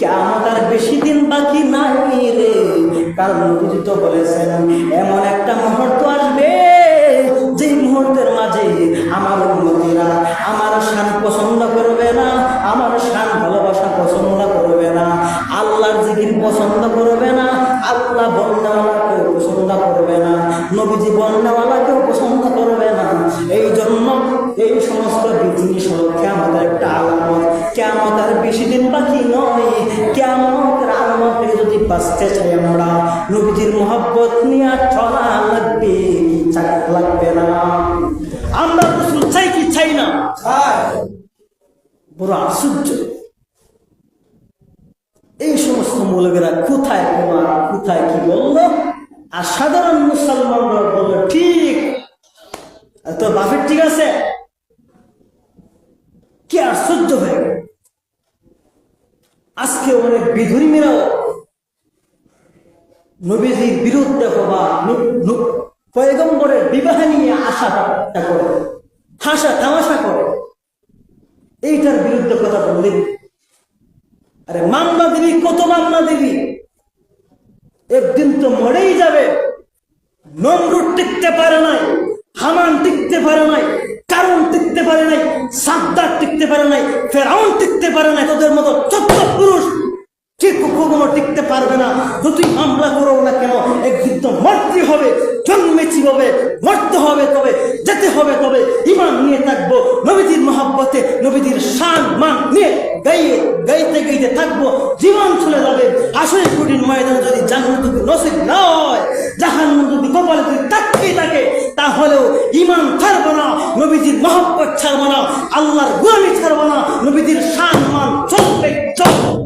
কেমন আর বেশি দিন বাকি নাই রে? কারণ নবীজি তো বলেছেন, এমন একটা মুহূর্ত আসবে যে মুহূর্তের মাঝে আমার উন্নতিরা আমার শান পছন্দ করবে না, আমার শান ভালোবাসা পছন্দ করবে না, আল্লাহর জিকির পছন্দ করবে না, আল্লাহ বন্যাওয়ালাকেও পছন্দ করবে না, নবীজি বন্যাওয়ালাকেও পছন্দ করবে না। এই জন্য এই সমস্ত জিনিস হল কেমত আর বেশি দিন বাকি নয়। কেমতের আলামতে যদি বাঁচতে চাই আমরা নবীজির মহব্বত নিয়ে চলা লাগবে চাক লাগবে না। আমরা রসুল চাই কি চাই না? বড় আশ্চর্য। এই সমস্ত মৌলবীরা কোথায় তোমার কোথায় কি বলল? আর সাধারণ মুসলমানরা বলল ঠিক। তোর বাপের ঠিক আছে? কি আশ্চর্য হয়ে গেল। অনেক বিধর্মীরাও নবীজির বিরুদ্ধে হবা পয়গম্বরের বিবাহ নিয়ে আশা করে, হাসা তামাশা করে। এইটার বিরুদ্ধে কথা বললেন আরে মামলা দিবি, কত মামলা দিবি? একদিন তো মরেই যাবে। নমরুদ টিকতে পারে নাই, হামান টিকতে পারে নাই কারণ টিকতে পারে নাই, সাদ্দার টিকতে পারে নাই, ফেরাউন টিকতে পারে নাই, তোদের মতো চোদ্দ পুরুষ ঠিক কখনো টিকতে পারবে না, যতই হামলা করো না কেন, একদিন তো মরতে হবে, জন্মেছি হবে মরতে হবে তবে যেতে হবে তবে ইমান নিয়ে থাকব, নবীজির মহাব্বতে, নবীজির শান, মান নিয়ে গাইয়ে, গাইতে গাইতে থাকব, জীবন চলে যাবে। আসলে কঠিন ময়দানে যদি জান্নাত যদি নসিব না হয় জাহান যদি কপালে যদি তাকিয়ে থাকে, তাহলেও ইমান ছাড়বো না, নবীজির মহাব্বত ছাড়বো না, আল্লাহর গুলামি ছাড়বো না, নবীজির শান, মান চলবে চলবে।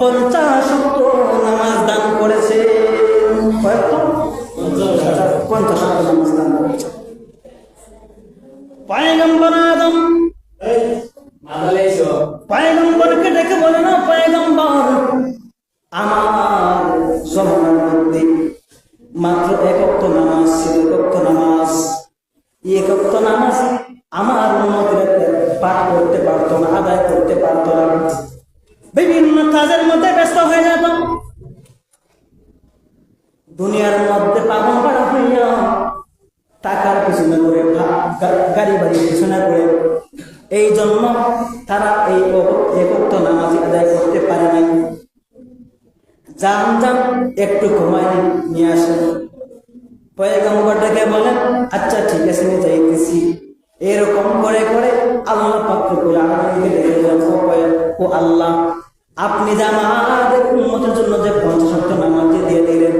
পঞ্চাশ নামাজ দান করেছে। বলে, না, পয়গম্বর, আমার জমানার মাত্র একক্ত নামাজ ছিল একক্ত নামাজ। নামাজ আমার উন্মতের পাঠ করতে পারতো না, আদায় করতে পারতো না। বিভিন্ন কাজের মধ্যে ব্যস্ত হয়ে যেত দুনিয়ার মধ্যে পাগল পাড়া হইয়া টাকার পিছনে করে গাড়ি বাড়ির পিছনে করে এই জন্য তারা এই একত্র নামাজ আদায় করতে পারে নাই। যান যান একটু ঘুমায় নিয়ে আসেন পয়গম্বরটাকে বলেন আচ্ছা ঠিক আছে, আমি যাইতেছি। এরকম করে করে আল্লাহ পাত্র করে আমাদেরকে দেখে ও আল্লাহ, আপনি যে আমাদের উন্মতের জন্য যে পঞ্চাশক্ত নামাজ দিয়ে দিলেন,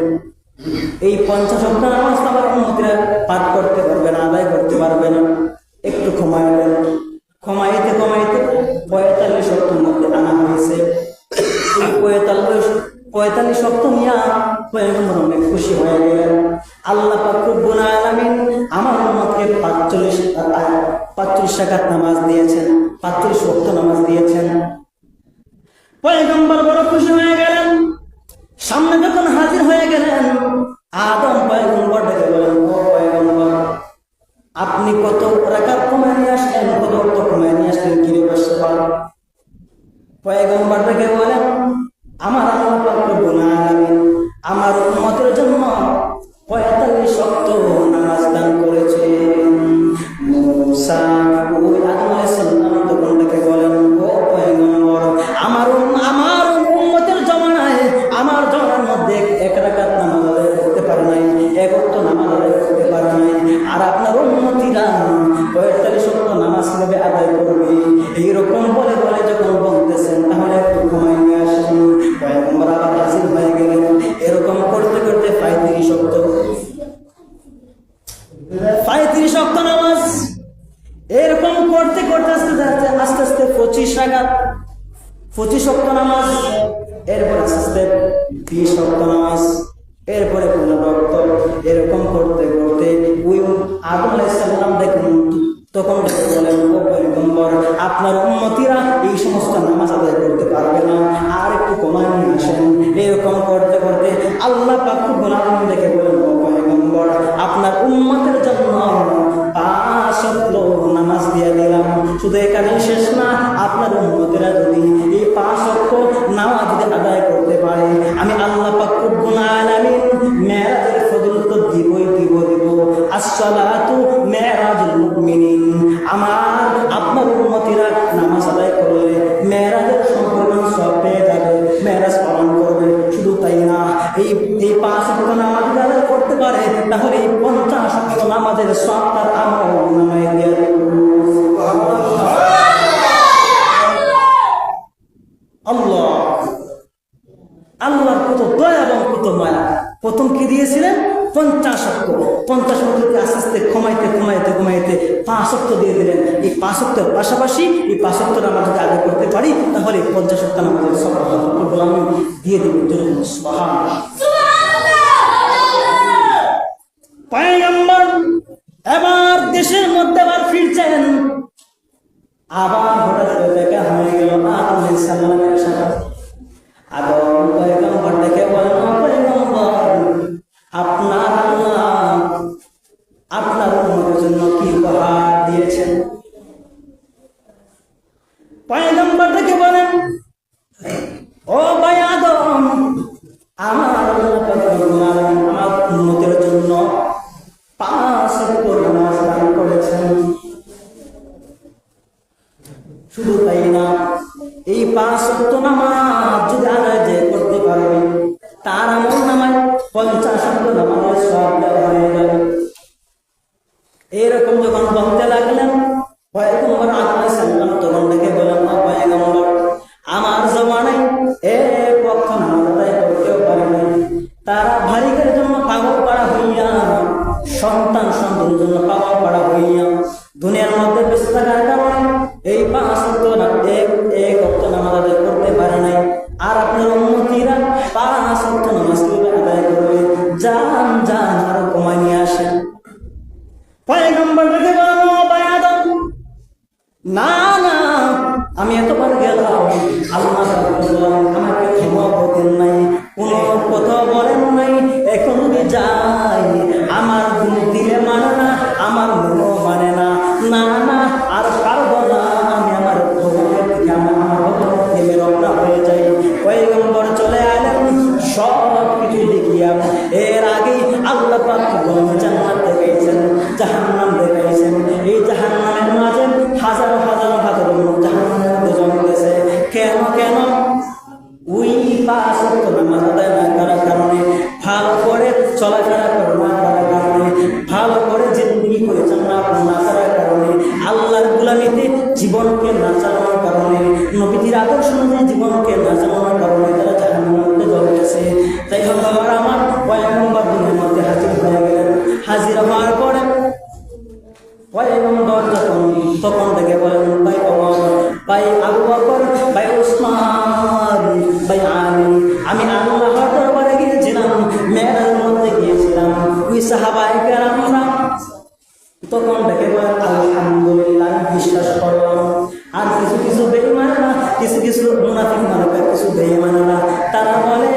এই পঞ্চাশক্ত নামাজ আমার উন্মতিরা পাঠ করতে পারবে না, আদায় করতে পারবে না। একটু ক্ষমাইলেন ক্ষমাইতে ক্ষমাইতে পঁয়তাল্লিশ সপ্তম মধ্যে আনা হয়েছে। পঁয়তাল্লিশ পঁয়তাল্লিশ ইয়া পয়গম্বর অনেক খুশি হয়ে গেলেন। আল্লাহ পাকুবুল আলামিন নামাজ দিয়েছেন নামাজ দিয়েছেন। পয়গম্বর বড় খুশি হয়ে গেলেন, সামনে যখন হাজির হয়ে গেলেন, আদম পয়গম্বর ডেকে বলেন ও পয়গম্বর, আপনি কত রাকাত কমায় নিয়ে আসলেন, কত অর্থ কমায় নিয়ে আসলেন কিনে বসতে পয়গম্বর ডেকে বলেন আমার আল্লাহ পাক রব্বুল আলামিন আমার উম্মতের জন্য পঁয়তাল্লিশ শক্ত এইরকম বললেন আপনার উন্নতিরা এই সমস্ত নামাজ আদায় করতে পারবে না। আর একটু কমায় নিয়ে আসেন। এরকম করতে করতে আল্লাহ পাকুর গোলাম দেখে বলেন, ও আপনার উন্মতের জন্য নামাজ দিয়া দিলাম। শুধু এখানে শেষ না, আপনার উন্নতিরা যদি এই পাঁচ অক্ষ নামাজ আদায় করতে পারে, আমি আল্লাহ পাকুর গোলাম আমি মেয়েরাজের তো দিবই দিব দিব। আসসালাতু মেয়েরাজুল মুকমিনী পাঁচত্ব দিয়ে দিলেন। এই পাঁচত্বের পাশাপাশি এই পাঁচত্বটা আমরা যদি আদায় করতে পারি, তাহলে পঞ্চাশ হত্যা আমাদের সফল আমি। দিয়ে দেবেন পায়গাম্বার এবার দেশের মধ্যে আবার ফিরছেন। আবার আমার সবটা হয়ে যাবে এইরকম যখন বন্ধ যান যান আরও কমাই নিয়ে আসেন না না, আমি এতবার গেলাম, আল্লাহ আমাকে ক্ষমা করতেন নাই, কোন কথা বলেন নাই, এখন পাক জাহান্ন মানুষ কিছু দেয় মানা তারা বলে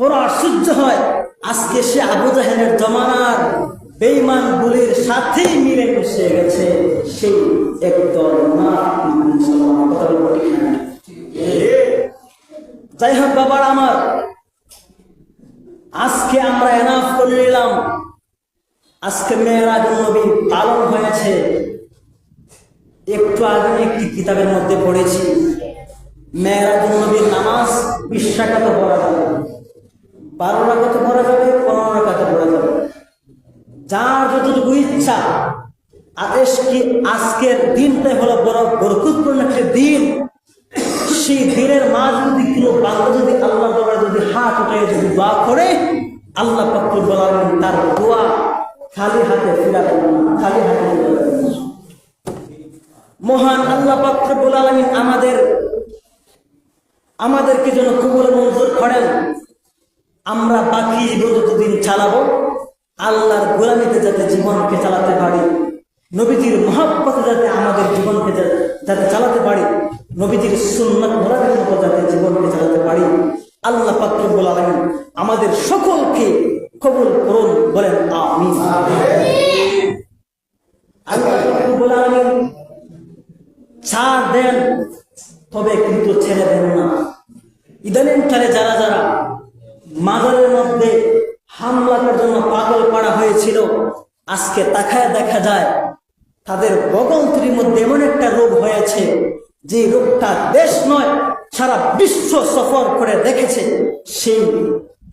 বড় আশ্চর্য হয়। আজকে সে আবু জাহেলের জমানার বেইমানগুলির সাথেই মিলে মিশে গেছে সেই একদল যাই হোক বাবার আমার, আজকে আমরা এনাফ করে নিলাম। আজকে মেয়েরাজ নবী পালন হয়েছে। একটু আগে একটি কিতাবের মধ্যে পড়েছি, মেয়েরাজ নবীর নামাজ বিশ্বাসঘাত করা যাবে বারো রাখাতে পড়া যাবে, পনেরো রাখাতে পড়া যাবে। যার যতটুকু ইচ্ছা আদেশ কি আজকের দিনটাই হলো বড় বরকতপূর্ণ একটা দিন। সেই দিনের মাঝ যদি কোনো বাংলা যদি আল্লাহ দরবারে যদি হাত উঠে যদি দোয়া করে, আল্লাহ পাক্কুল বলাবেন তার দোয়া খালি হাতে ফিরাবেন খালি হাতে মহান আল্লাহ পাত্র আলমিন আমাদের, আমাদেরকে যেন কবুল মঞ্জুর করেন। আমরা বাকি বিগত দিন চালাবো। আল্লাহর গোলামিতে যাতে জীবনকে চালাতে পারি। নবীজির মহাব্বতে যাতে আমাদের জীবনকে যাতে চালাতে পারি। নবীজির সুন্নাত যাতে জীবনকে চালাতে পারি। আল্লাহ পাত্র বলালেন আমাদের সকলকে কবুল করুন বলেন আমি ছাড় দেন, তবে কিন্তু ছেড়ে দেন না। ইদানিং কালে যারা যারা মাজারের মধ্যে হামলার জন্য পাগল পাড়া হয়েছিল। আজকে তাকায় দেখা যায়, তাদের বগন্ত্রীর মধ্যে এমন একটা রোগ হয়েছে, যে রোগটা দেশ নয়, সারা বিশ্ব সফর করে দেখেছে। সেই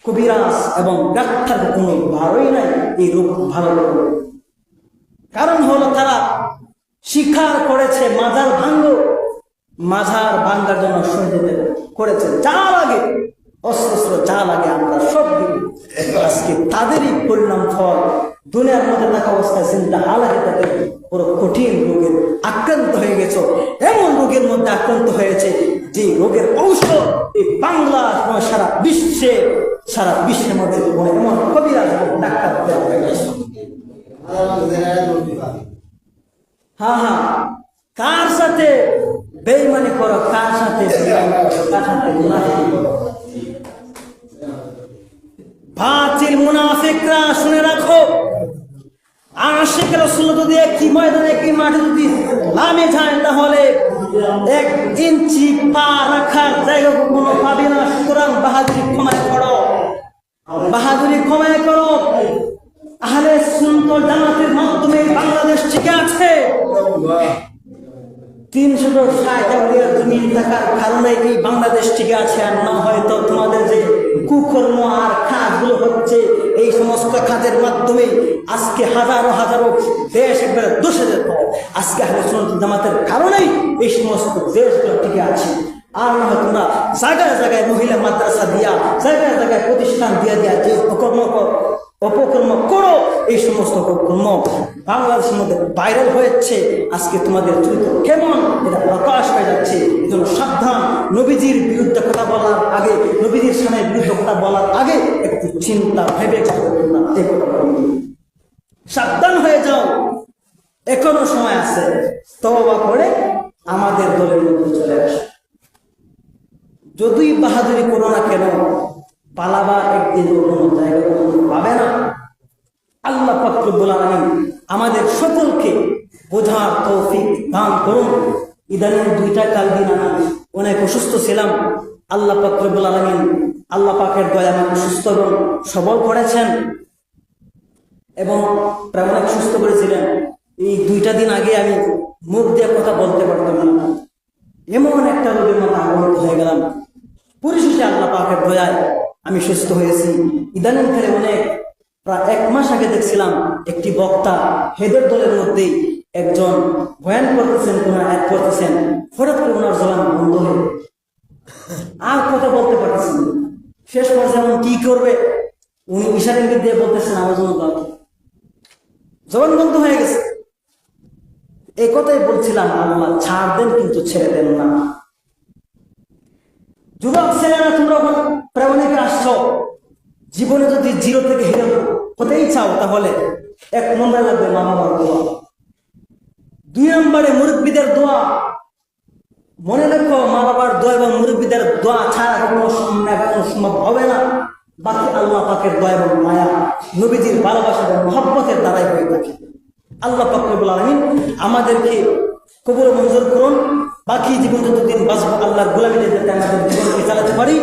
কবিরাজ এবং ডাক্তার কোনো ভালোই নাই এই রোগ ভালো কারণ হলো তারা স্বীকার করেছে মাজার ভাঙ্গ মাঝার ভাঙ্গার জন্য শহীদ করেছে। যা লাগে অস্ত্র যা লাগে আমরা সব দিব আজকে তাদেরই পরিণাম ফল। দুনিয়ার মধ্যে থাকা অবস্থায় চিন্তা হালাকে তাদের পুরো কঠিন রোগের আক্রান্ত হয়ে গেছে। এমন রোগের মধ্যে আক্রান্ত হয়েছে যে রোগের ঔষধ এই বাংলা সারা বিশ্বে, সারা বিশ্বের মধ্যে এমন কবিরাজ ডাক্তার হয়ে হ্যাঁ কার সাথে বেইমানি করো, কার সাথে কার সাথে বাতিল মুনাফিকরা শুনে রাখো। আশিক রসুল যদি একই ময়দানে একই মাঠে যদি নামে যায়, তাহলে এক ইঞ্চি পা রাখার জায়গা কোনো পাবে না। সুতরাং বাহাদুরি ক্ষমায় করো। বাহাদুরি ক্ষমায় করো। আহলে সুন্দর জামাতের মাধ্যমে বাংলাদেশ টিকে আছে। তিনশো ষাট জমিন থাকার কারণে এই বাংলাদেশ টিকে আছে? আর না, হয়তো তোমাদের যে কুকর্ম আর কাজগুলো হচ্ছে এই সমস্ত কাজের মাধ্যমে আজকে হাজারো হাজারো দেশ একবারে দোষে যেত আজকে জামাতের কারণেই এই সমস্ত দেশগুলো টিকে আছে। আর না হয় তোমরা জায়গায় জায়গায় মহিলা মাদ্রাসা দিয়া, জায়গায় জায়গায় প্রতিষ্ঠান দিয়া দিয়া যে কর- অপকর্ম করো, এই সমস্ত অপকর্ম বাংলাদেশের মধ্যে ভাইরাল হয়েছে। আজকে তোমাদের চরিত্র কেমন? এটা প্রকাশ হয়ে যাচ্ছে। এজন্য সাবধান। নবীজির বিরুদ্ধে কথা বলার আগে, নবীজির সামনে বিরুদ্ধে কথা বলার আগে একটু চিন্তা, ভেবে। সাবধান হয়ে যাও। এখনও সময় আছে। তবা করে আমাদের দলের মধ্যে চলে আসে। যতই বাহাদুরি করো না কেন পালাবার একদিন কোনো জায়গা পাবে না। আল্লাহ ফকরুল আলমিন আমাদের সকলকে বোঝার তৌফিক দান করুন। ইদানিং দুইটা কাল দিন আমি অনেক অসুস্থ ছিলাম। আল্লাহ ফকরুল আলমিন আল্লাহ পাকের দয়া আমাকে সুস্থ এবং সবল করেছেন এবং প্রায় অনেক সুস্থ করেছিলেন। এই দুইটা দিন আগে আমি মুখ দিয়ে কথা বলতে পারতাম না। এমন একটা রোগের মতো আক্রান্ত হয়ে গেলাম। পরিশেষে আল্লাহ পাকের দয়ায় আমি সুস্থ হয়েছি। ইদানিংকালে অনেক, প্রায় এক মাস আগে দেখছিলাম একটি বক্তা হেদের দলের মধ্যে একজন বয়ান করতেছেন কোন, এক করতেছেন, হঠাৎ করে ওনার জবান বন্ধ হয়ে আর কথা বলতে পারতেছেন শেষ এমন কি করবে? উনি ইশারা ইঙ্গিত দিয়ে বলতেছেন আমার জন্য দোয়া জবান বন্ধ হয়ে গেছে। এই কথাই বলছিলাম, আল্লাহ ছাড় দেন কিন্তু ছেড়ে দেন না। যুবক ছেলেরা তোমরা প্রায় অনেকে আসছো জীবনে যদি জিরো থেকে হিরো হতেই চাও তাহলে এক নম্বরে লাগবে মা বাবার দোয়া দুই নম্বরে মুরব্বীদের দোয়া। মনে রেখো, মা বাবার দোয়া এবং মুরব্বীদের দোয়া ছাড়া কোনো এগানো সম্ভব হবে না। বাকি আল্লাহ পাকের দোয়া এবং মায়া নবীজির ভালোবাসা এবং মহব্বতের দ্বারাই হয়ে থাকে। আল্লাহ পাকুল আলমিন আমাদেরকে কবুল মঞ্জুর করুন। বাকি জীবন যতদিন বাঁচবো, আল্লাহর গোলামিতে যাতে আমাদের জীবনকে চালাতে পারি।